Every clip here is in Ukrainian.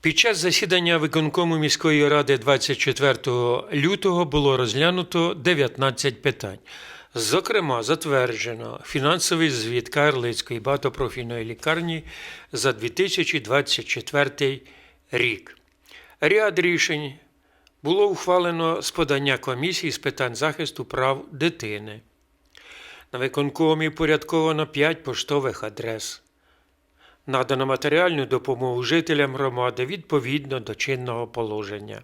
Під час засідання виконкому міської ради 24 лютого було розглянуто 19 питань. Зокрема, затверджено фінансовий звіт Карлицької багатопрофільної лікарні за 2024 рік. Ряд рішень було ухвалено з подання комісії з питань захисту прав дитини. На виконкомі упорядковано 5 поштових адрес. Надано матеріальну допомогу жителям громади відповідно до чинного положення.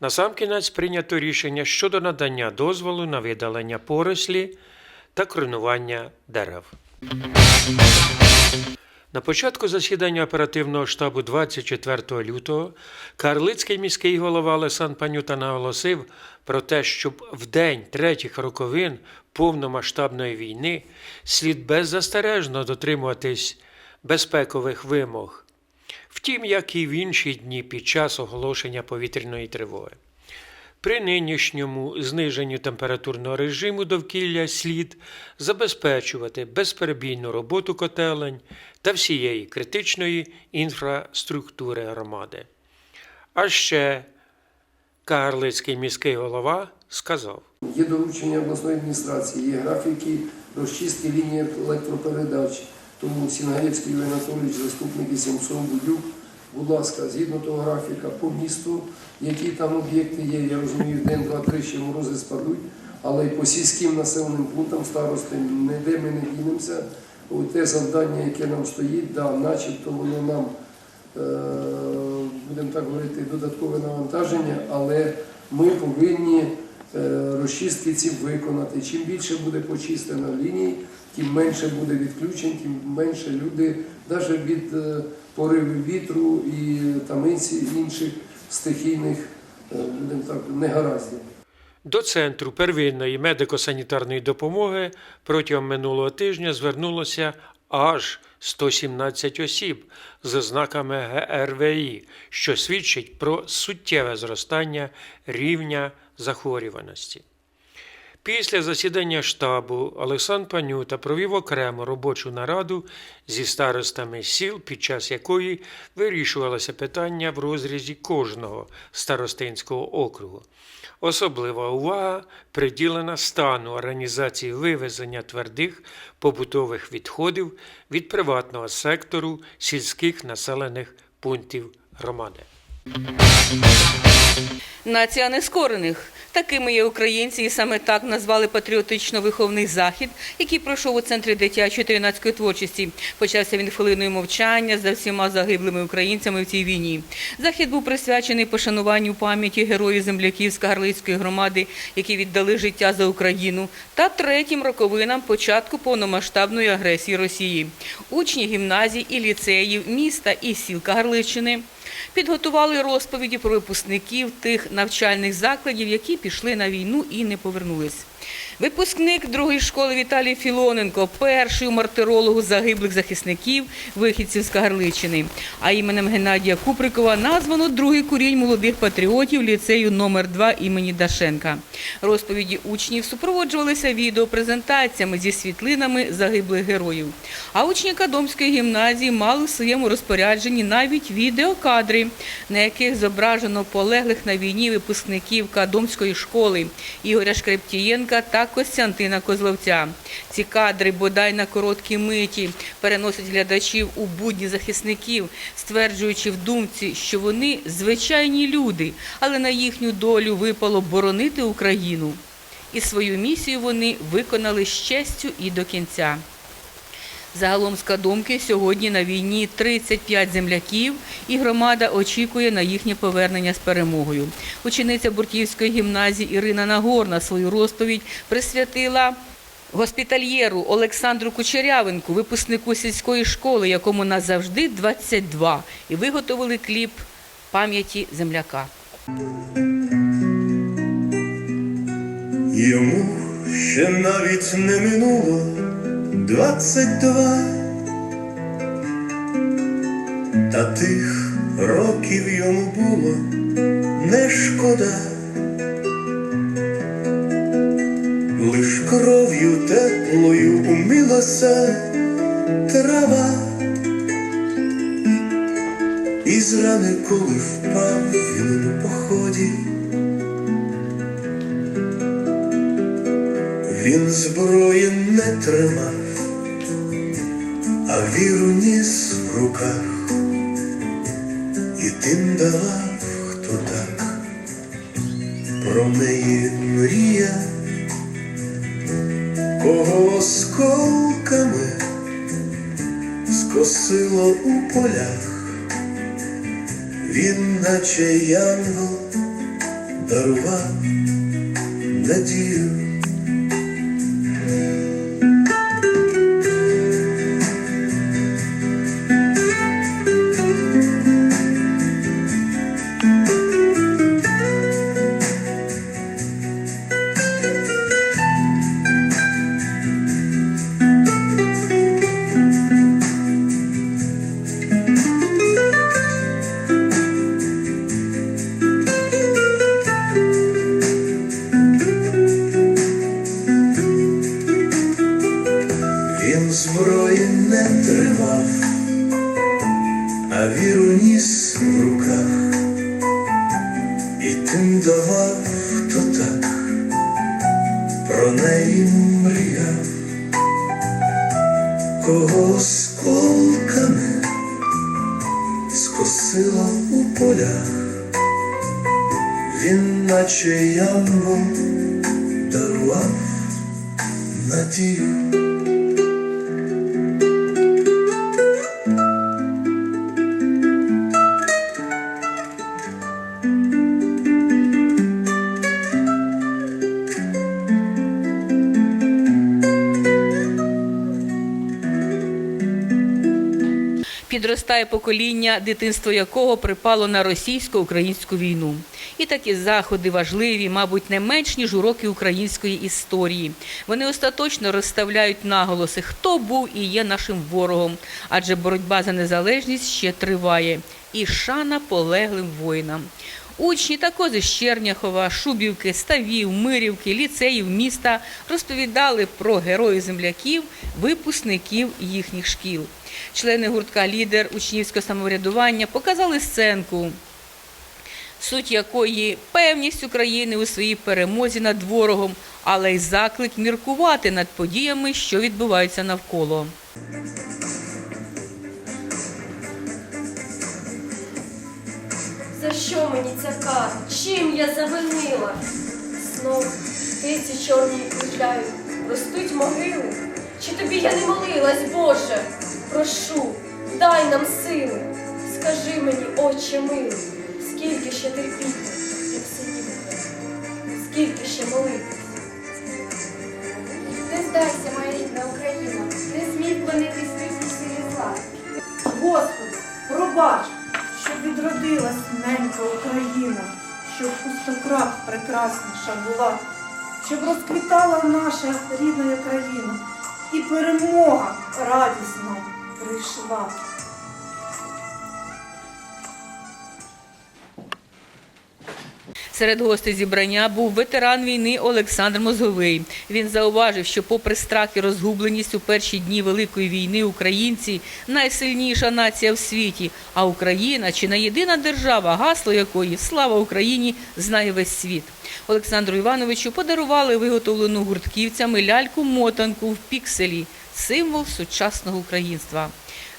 Насамкінець прийнято рішення щодо надання дозволу на видалення порослі та кронування дерев. На початку засідання оперативного штабу 24 лютого Карлицький міський голова Олександр Панюта наголосив про те, щоб в день третіх роковин повномасштабної війни слід беззастережно дотримуватись безпекових вимог, втім, як і в інші дні під час оголошення повітряної тривоги. При нинішньому зниженню температурного режиму довкілля слід забезпечувати безперебійну роботу котелень та всієї критичної інфраструктури громади. А ще Карлицький міський голова сказав. Є доручення обласної адміністрації, є графіки розчистки лінії електропередач. Тому Сінгаєвський Юрій Анатолійович, заступник і Сімсон Будюк, будь ласка, згідно того графіка по місту, які там об'єкти є, я розумію, день, два, три ще морози спадуть, але й по сільським населеним пунктам старости ніде ми не дінемося. Те завдання, яке нам стоїть, да, начебто воно нам, е, будемо так говорити, додаткове навантаження, але ми повинні е, розчистки ці виконати. Чим більше буде почистено ліній, тим менше буде відключень, тим менше люди, навіть від е, поривів вітру і там інших стихійних, е, будемо так, негараздів. До Центру первинної медико-санітарної допомоги протягом минулого тижня звернулося аж 117 осіб з ознаками ГРВІ, що свідчить про суттєве зростання рівня захворюваності. Після засідання штабу Олександр Панюта провів окрему робочу нараду зі старостами сіл, під час якої вирішувалося питання в розрізі кожного старостинського округу. Особлива увага приділена стану організації вивезення твердих побутових відходів від приватного сектору сільських населених пунктів громади. Нація нескорених. Такими є українці, і саме так назвали патріотично-виховний захід, який пройшов у центрі дитячої та юнацької творчості. Почався він хвилиною мовчання за всіма загиблими українцями в цій війні. Захід був присвячений пошануванню пам'яті героїв земляків з Карлицької громади, які віддали життя за Україну, та третім роковинам початку повномасштабної агресії Росії. Учні гімназій і ліцеїв міста і сіл Карличини підготували розповіді про випускників тих навчальних закладів, які пішли на війну і не повернулись. Випускник другої школи Віталій Філоненко, перший у мартирологу загиблих захисників, вихідців з Кагарличини. А іменем Геннадія Куприкова названо другий курінь молодих патріотів ліцею номер 2 імені Дашенка. Розповіді учнів супроводжувалися відеопрезентаціями зі світлинами загиблих героїв. А учні Кадомської гімназії мали в своєму розпорядженні навіть відеокадри, на яких зображено полеглих на війні випускників Кадомської школи Ігоря Шкрептієнка та Костянтина Козловця. Ці кадри, бодай на короткі миті, переносять глядачів у будні захисників, стверджуючи в думці, що вони звичайні люди, але на їхню долю випало боронити Україну. І свою місію вони виконали з честю і до кінця. Загалом з сьогодні на війні 35 земляків, і громада очікує на їхнє повернення з перемогою. Учениця Буртівської гімназії Ірина Нагорна свою розповідь присвятила госпітальєру Олександру Кучерявенку, випускнику сільської школи, якому назавжди 22, і виготовили кліп пам'яті земляка. Йому ще навіть не минуло двадцять два, та тих років йому було не шкода, лиш кров'ю теплою умилася трава, і зра рани, коли впав він у поході. Він зброї не тримав, а віру ніс в руках, і тим давав, хто так. Про неї мріяв, кого осколками скосило у полях, він, наче янгол, дарував надію. Кого осколками скосило у полях, він, наче янгол, дарував надію. Підростає покоління, дитинство якого припало на російсько-українську війну. І такі заходи важливі, мабуть, не менш ніж уроки української історії. Вони остаточно розставляють наголоси, хто був і є нашим ворогом, адже боротьба за незалежність ще триває. І шана полеглим воїнам. Учні та кози з Черняхова, Шубівки, Ставів, Мирівки, ліцеїв міста розповідали про героїв земляків, випускників їхніх шкіл. Члени гуртка Лідер учнівського самоврядування показали сценку, суть якої певність України у своїй перемозі над ворогом, але й заклик міркувати над подіями, що відбуваються навколо. Що мені ця кара? Чим я завинила? Знов птиці чорні кружляють, ростуть могили. Чи тобі я не молилась, Боже? Прошу, дай нам сили. Скажи мені, Отче милий, скільки ще терпіти, як сидіти? Скільки ще молитись? Не здайся, моя рідна Україна, не змій вклонитись світлій силі зла. Господи, пробач, ненька Україна, щоб пустократ прекрасніша була, щоб розквітала наша рідна країна, і перемога радісна прийшла. Серед гостей зібрання був ветеран війни Олександр Мозговий. Він зауважив, що, попри страх і розгубленість у перші дні Великої війни, українці найсильніша нація в світі. А Україна чи не єдина держава, гасло якої слава Україні знає весь світ. Олександру Івановичу подарували виготовлену гуртківцями ляльку-мотанку в пікселі символ сучасного українства.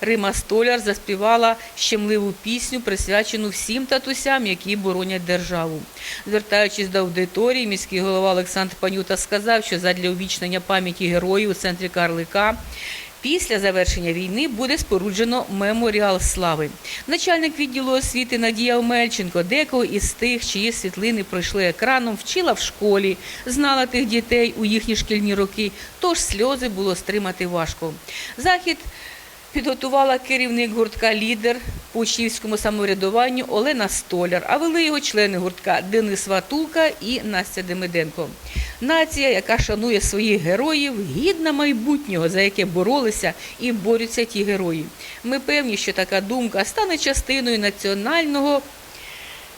Рима Столяр заспівала щемливу пісню, присвячену всім татусям, які боронять державу. Звертаючись до аудиторії, міський голова Олександр Панюта сказав, що задля увічнення пам'яті героїв у центрі Карлика Після завершення війни буде споруджено меморіал слави. Начальник відділу освіти Надія Омельченко декого із тих, чиї світлини пройшли екраном, вчила в школі, знала тих дітей у їхні шкільні роки, тож сльози було стримати важко. Захід підготувала керівник гуртка Лідер по учнівському самоврядуванню Олена Столяр, а вели його члени гуртка Денис Ватулка і Настя Демиденко. Нація, яка шанує своїх героїв, гідна майбутнього, за яке боролися і борються ті герої. Ми певні, що така думка стане частиною національного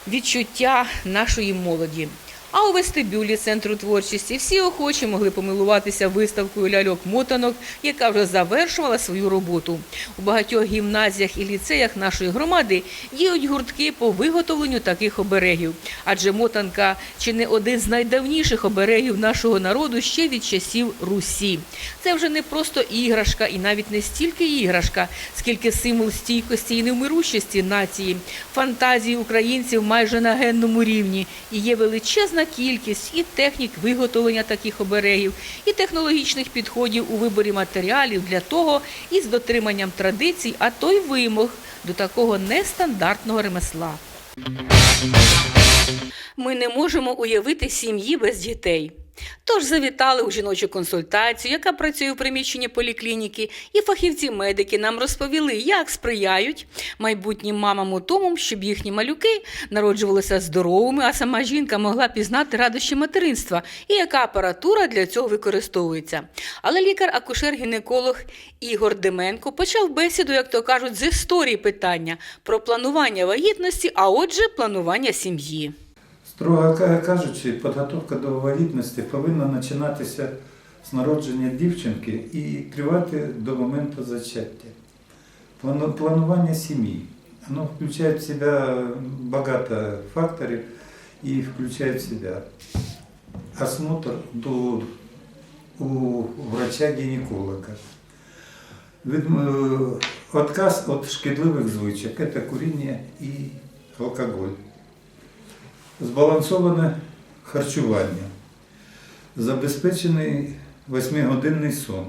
відчуття нашої молоді. А у вестибюлі центру творчості всі охочі могли помилуватися виставкою ляльок-мотанок, яка вже завершувала свою роботу. У багатьох гімназіях і ліцеях нашої громади діють гуртки по виготовленню таких оберегів. Адже мотанка чи не один з найдавніших оберегів нашого народу ще від часів Русі. Це вже не просто іграшка, і навіть не стільки іграшка, скільки символ стійкості і невмирущості нації, фантазії українців майже на генному рівні. І є величезна кількість і технік виготовлення таких оберегів, і технологічних підходів у виборі матеріалів для того, і з дотриманням традицій, а то й вимог до такого нестандартного ремесла. Ми не можемо уявити сім'ї без дітей. Тож завітали у жіночу консультацію, яка працює в приміщенні поліклініки, і фахівці-медики нам розповіли, як сприяють майбутнім мамам у тому, щоб їхні малюки народжувалися здоровими, а сама жінка могла пізнати радощі материнства і яка апаратура для цього використовується. Але лікар-акушер-гінеколог Ігор Деменко почав бесіду, як то кажуть, з історії питання про планування вагітності, а отже, планування сім'ї. Строго кажучи, підготовка до вагітності повинна починатися з народження дівчинки і тривати до моменту зачаття. Планування сім'ї. Воно включає в себе багато факторів і включає в себе осмотр до, у врача-гінеколога. Від, е, шкідливих звичок це куріння і алкоголь збалансоване харчування, забезпечений 8-годинний сон,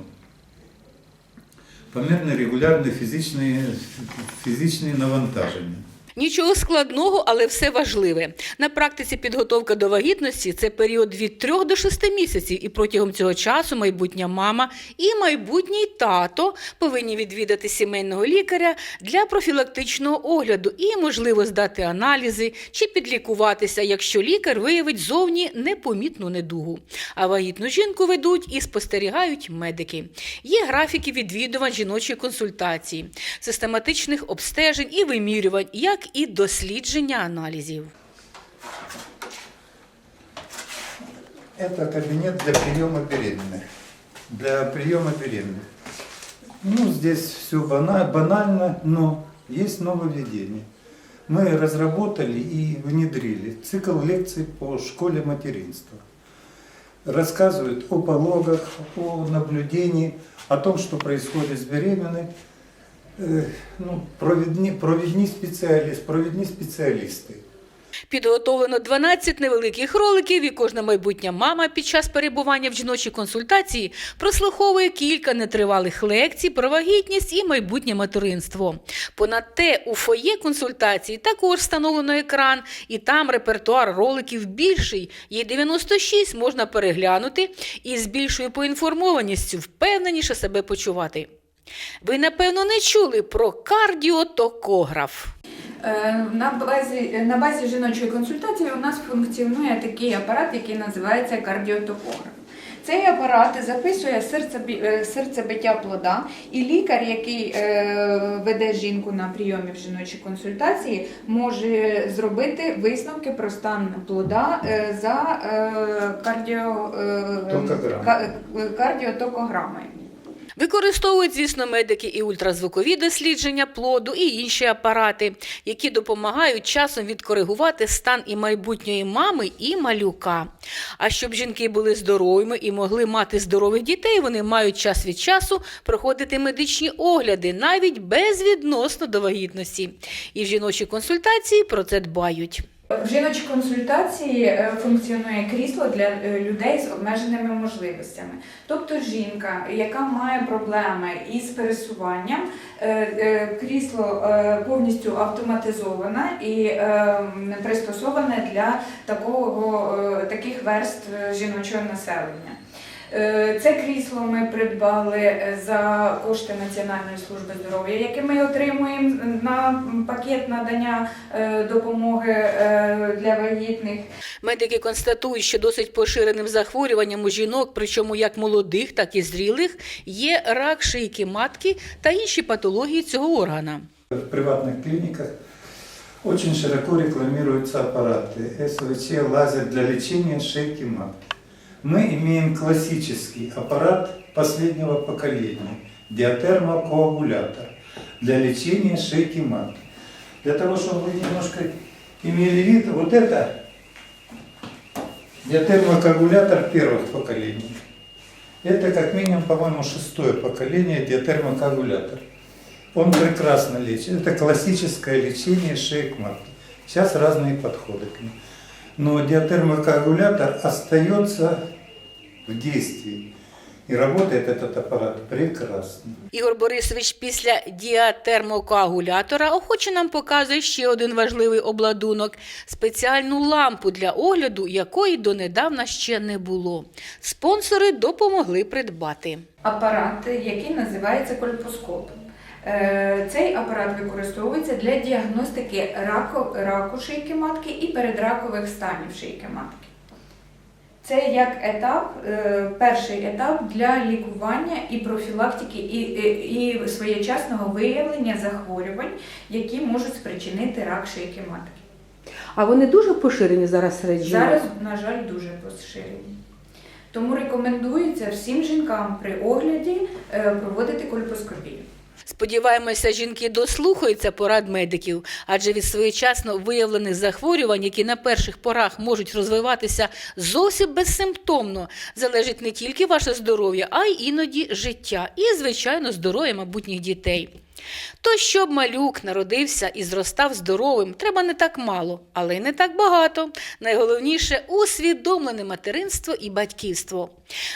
помірне регулярне фізичне, фізичне навантаження. Нічого складного, але все важливе. На практиці підготовка до вагітності це період від 3 до 6 місяців, і протягом цього часу майбутня мама і майбутній тато повинні відвідати сімейного лікаря для профілактичного огляду і, можливо, здати аналізи чи підлікуватися, якщо лікар виявить зовні непомітну недугу. А вагітну жінку ведуть і спостерігають медики. Є графіки відвідувань жіночої консультації, систематичних обстежень і вимірювань, як і дослідження аналізів. Это кабинет для приема беременных. Для приема беременных. Ну, здесь все банально, но есть нововведение. Мы разработали и внедрили цикл лекций по школе материнства. Рассказывают о пологах, о наблюдении, о том, что происходит с беременной. Э, Ну, провідні, провідні, спеціаліст, провідні спеціалісти. Підготовлено 12 невеликих роликів, і кожна майбутня мама під час перебування в жіночій консультації прослуховує кілька нетривалих лекцій про вагітність і майбутнє материнство. Понад те, у фоє консультації також встановлено екран, і там репертуар роликів більший. Є 96 можна переглянути і з більшою поінформованістю впевненіше себе почувати. Ви, напевно, не чули про кардіотокограф. Е, На базі, на базі жіночої консультації у нас функціонує такий апарат, який називається кардіотокограф. Цей апарат записує е, серцебиття плода, і лікар, який е, веде жінку на прийомі в жіночій консультації, може зробити висновки про стан плода е, за е, кардіо, Токограм. ка- кардіотокограмою. Використовують, звісно, медики і ультразвукові дослідження плоду, і інші апарати, які допомагають часом відкоригувати стан і майбутньої мами, і малюка. А щоб жінки були здоровими і могли мати здорових дітей, вони мають час від часу проходити медичні огляди, навіть безвідносно до вагітності. І в жіночій консультації про це дбають. В жіночій консультації е, функціонує крісло для е, людей з обмеженими можливостями. Тобто жінка, яка має проблеми із пересуванням, е, крісло повністю автоматизоване і е, пристосоване для такого, таких верств жіночого населення. Е, Це крісло ми придбали е, за кошти Національної служби здоров'я, які ми отримуємо на пакет надання е, допомоги для вагітних. Медики констатують, що досить поширеним захворюванням у жінок, причому як молодих, так і зрілих, є рак шийки матки та інші патології цього органа. В приватних клініках Очень широко рекламируются аппараты СВЧ, лазер для лечения шейки матки. Мы имеем классический аппарат последнего поколения, диатермокоагулятор для лечения шейки матки. Для того, чтобы вы немножко имели вид, вот это диатермокоагулятор первых поколений. Это как минимум, по-моему, шестое поколение диатермокоагулятор. Он прекрасно лечит. Это классическое лечение шеек матки. Сейчас разные подходы к нему. Но диатермокоагулятор остается в действии. И работает этот аппарат прекрасно. Ігор Борисович після діатермокоагулятора охоче нам показує ще один важливий обладунок спеціальну лампу для огляду, якої донедавна ще не було. Спонсори допомогли придбати. апарат, який називається кольпоскоп. Е, Цей апарат використовується для діагностики раку, раку шийки матки і передракових станів шийки матки. Це як етап, е, перший етап для лікування і профілактики, і, і, і своєчасного виявлення захворювань, які можуть спричинити рак шийки матки. А вони дуже поширені зараз серед Зараз, на жаль, дуже поширені. Тому рекомендується всім жінкам при огляді е, проводити кольпоскопію. Сподіваємося, жінки дослухаються порад медиків, адже від своєчасно виявлених захворювань, які на перших порах можуть розвиватися зовсім безсимптомно, залежить не тільки ваше здоров'я, а й іноді життя і, звичайно, здоров'я майбутніх дітей. То, щоб малюк народився і зростав здоровим, треба не так мало, але й не так багато. Найголовніше усвідомлене материнство і батьківство.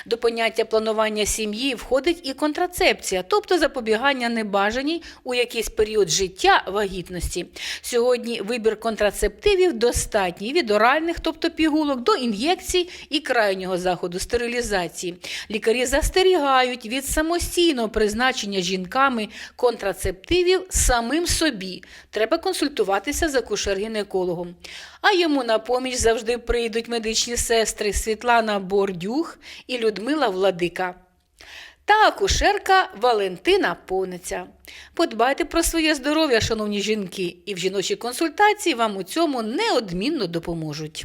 До поняття планування сім'ї входить і контрацепція, тобто запобігання небажаній у якийсь період життя вагітності. Сьогодні вибір контрацептивів достатній від оральних, тобто пігулок, до ін'єкцій і крайнього заходу стерилізації. Лікарі застерігають від самостійного призначення жінками контрацептивів самим собі. Треба консультуватися з акушер-гінекологом. А йому на поміч завжди прийдуть медичні сестри Світлана Бордюх і Людмила Владика. Та акушерка Валентина Пониця. Подбайте про своє здоров'я, шановні жінки, і в жіночій консультації вам у цьому неодмінно допоможуть.